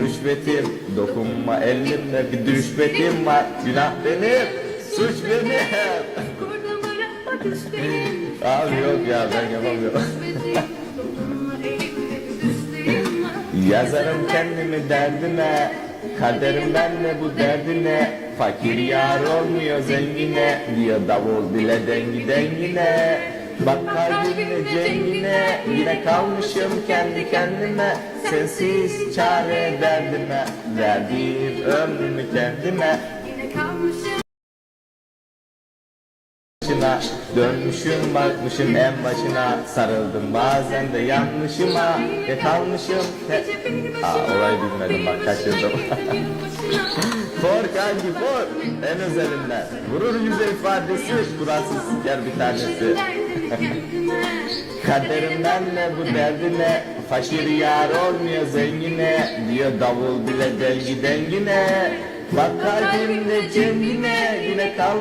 rüşvetim. Dokunma elimle bir rüşvetim var. Günah benim, suç benim. Kurdum düş benim. Abi yok ya ben yapamıyorum. Yazarım kendimi derdime Kaderim benle bu derdine. Fakir yar olmuyor zengine Diyor davul bile dengi dengine Bak kalbimle cengine Yine kalmışım kendi kendime. Sensiz çare derdime Verdiğim ömrümü kendime. Başına. Dönmüşüm bakmışım en başına. Sarıldım bazen de yanlışıma. Ve kalmışım te- Aa olayı bilmedim bak kaçırdım. For kanki for en özelinden. Vurur yüze ifadesi Kurasız siker bir tanesi. Kaderimden ne bu derdine? Fakir yar olmuyor zengine. Diyor davul bile dengi dengine. Bak kalbimde cengine Yine kalmış